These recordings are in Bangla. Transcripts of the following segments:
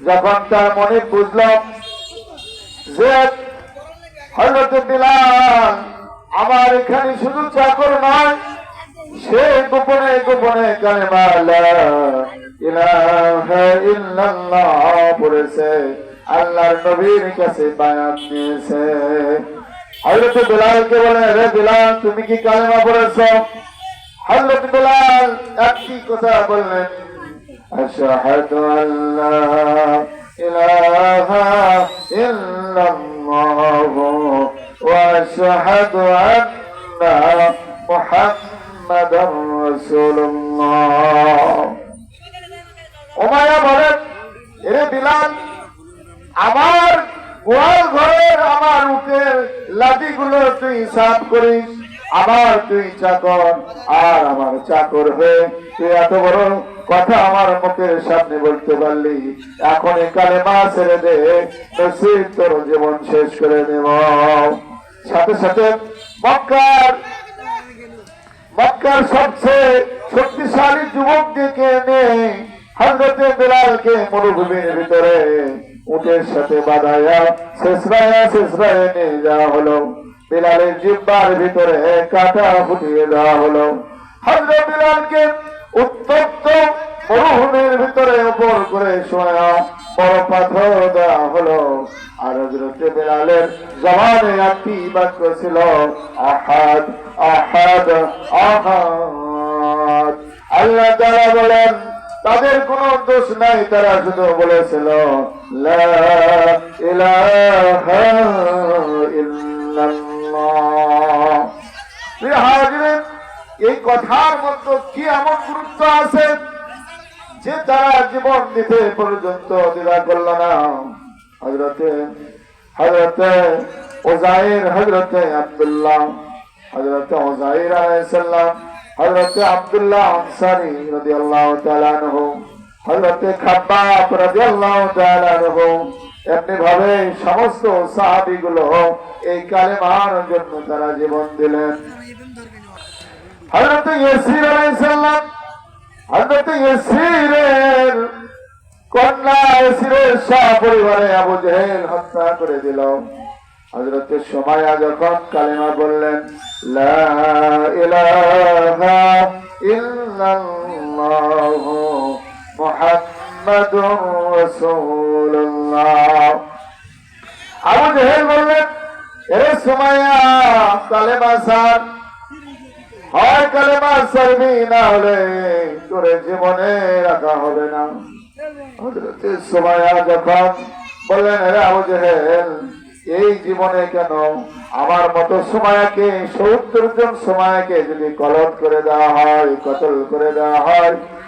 যখন তার মনে বুঝলাম যে হজরত বিলাল আমার এখানে শুধু চাকর নয়, সে গোপনে গোপনে পড়েছে আল্লাহর নবীর কাছে বায়াত নিয়েছে। হযরত বিলালকে বলে, রে বিলাল, তুমি কি কালেমা পড়েছ? হযরত বিলাল একটি কথা বললেন। আশহাদু আল্লাহ ইলাহা ইল্লাল্লাহ ওয়া আশহাদু আন্না মুহাম্মাদার রাসূলুল্লাহ ওমায়া বলেন এরে বিলাল, আমার গোয়াল ঘরের আমার উঠের লাঠিগুলো তুই সাফ করিস। আমার তুই চাকর, আর আমার চাকর হয়ে তুই এত বড় কথা আমার মুখের সামনে বলতে পারলি। এখন একালে মা ছেড়ে দে, নসিব তোর জীবন শেষ করে দেব। সাথে সাথে মক্কার মক্কার সবচেয়ে শক্তিশালী যুবক ডেকে এনে হজরতে বিলালকে মরুভূমির ভিতরে। উটের সাথে বাঁধাইয়া শেষরায়া শেষরায় নিয়ে যাওয়া হলো। বিলালের জিব্বার ভিতরে কাটা ফুটিয়ে দেওয়া হলো। হজরত বিলালকে উত্তপ্ত মরুভূমির ভিতরে উপর করে শোয়া বড় পাথর দেওয়া হলো। আর হজরতে বিলালের জবানে একটি বাক্য ছিল, আহাদ আহাদ আহাদ। আল্লাহ তারা বলেন, তাদের কোনো দোষ নাই, তারা শুধু বলেছিল, লা ইলাহা ইল্লাল্লাহ। এই কথার মধ্যে কি এমন গুরুত্ব আছে যে তারা জীবন দিতে পর্যন্ত দ্বিধা করল না? হজরতে হজরতে ওজাইর হজরতে আব্দুল্লাহ হজরতে ওজাইর আলাইসাল্লাম হজরতে আব্দুল্লাহ আনসারি রাদিয়াল্লাহু তাআলা আনহু হজরতে খাব্বাব রাদিয়াল্লাহু তাআলা আনহু এমনি ভাবে সমস্ত সাহাবীগুলো এই কালেমার জন্য তারা জীবন দিলেন। হজরতে পরিবারে আবু হত্যা করে দিল। হজরতের সময়া যখন কালেমা বললেন, লা মুহাম্মাদুর রাসূলুল্লাহ। আবু জেহেল বললেন এরে সুমাইয়া, কালেমা সার। হয় কালেমা সারবি, না হলে তোরে জীবনে রাখা হবে না। সুমাইয়া যখন বললেন এরে আবু জেহেল এই জীবনে কেন আমার মতো সময়কে সত্তর জন সময়কে যদি কলট করে দেওয়া হয়, কতল করে দেওয়া হয়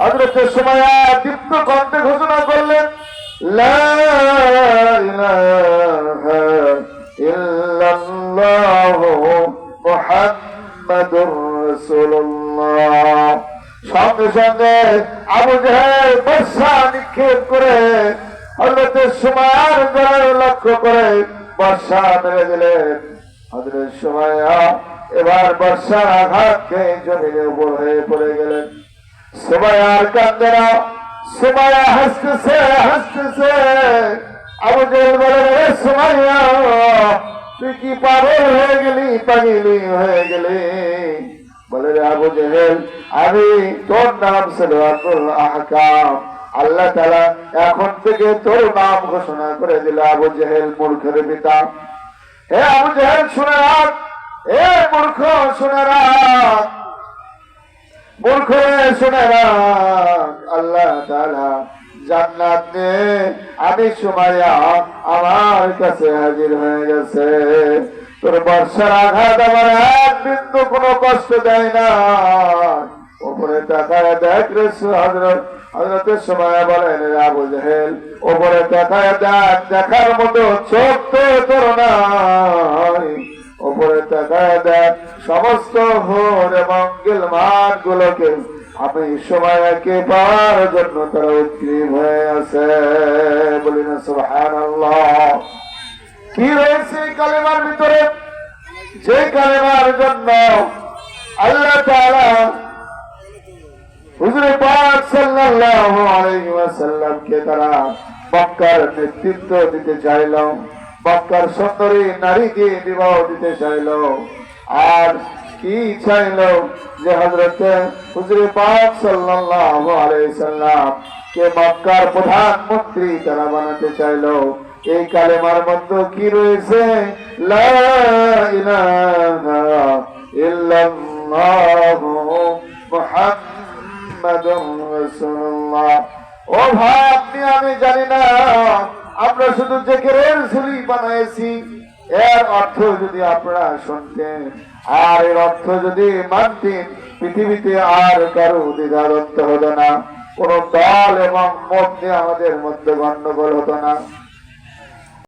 হজরত সুমায়া দীপ্ত কণ্ঠে ঘোষণা করলেন সঙ্গে সঙ্গে আবু জাহেল বর্ষা নিক্ষেপ করে হজরত সুমায়ার গলায় লক্ষ্য করে বর্ষা মেরে দিলেন। হজরত সুমায়া এবার বর্ষার আঘাত খেয়ে জমিনের উপর হয়ে পড়ে গেলেন। সুমায়ার কান্দেরা সুমায়া হাসতেছে হাসতেছে। আবু জেল বলে সুমাইয়া, তুই কি পাগল হয়ে গেলি, পাগলি হয়ে গেলি? বলে, রে আবু জেহেল, আমি তোর নাম আব্দুল আহকাম। আল্লাহ তালা এখন থেকে তোর নাম ঘোষণা করে দিল, আবু জেহেল মূর্খের পিতা। হে আবু জেহেল, শুনে রাখ। হে মূর্খ, শুনে রাখ। মূর্খ শুনে রাখ। আল্লাহ তাআলা জান্নাত নিয়ে আমি সুমাইয়া আমার কাছে হাজির হয়ে গেছে। তোর বর্ষার আঘাত আমার এক বিন্দু কোনো কষ্ট দেয় না। ওপরে তাকায় দেখ রে হজরত হজরতের সময় বলেন আবু জাহেল ওপরে তাকায় দেখ, দেখার মতো চোখ তো তোর নাই। ওপরে তাকায় দেখ, সমস্ত হোর এবং গিলমান গুলোকে আমি সময়কে পাওয়ার জন্য তারা উদ্গ্রীব হয়ে আছে। বলি না, সুবহানাল্লাহ। কি রয়েছে কালেমার ভিতরে? যে কালেমার জন্য আল্লাহ তাআলা হুজুরে পাক সাল্লাল্লাহু আলাইহি ওয়াসাল্লামকে তারা মক্কার নেতৃত্ব দিতে চাইল। মক্কার সুন্দরী নারীকে বিবাহ দিতে চাইল। আর কি চাইল যে হযরত হুজুরে পাক সাল্লাল্লাহু আলাইহি সাল্লাম কে মক্কার প্রধানমন্ত্রী তারা বানাতে চাইল। এই কালেমার মধ্যে কি রয়েছে? লা ইলাহা ইল্লাল্লাহু মুহাম্মাদুর রাসূলুল্লাহ। ও ভাই, আপনি, আমি জানি না আমরা শুধু জেকেরের ঝুলি বানাইছি। এর অর্থ যদি আপনারা শুনতেন, আর এর অর্থ যদি মানতেন, পৃথিবীতে আর কারও দ্বিধারত্ব হতো না। কোন দল এবং মধ্যে আমাদের মধ্যে গন্ডগোল হতো না।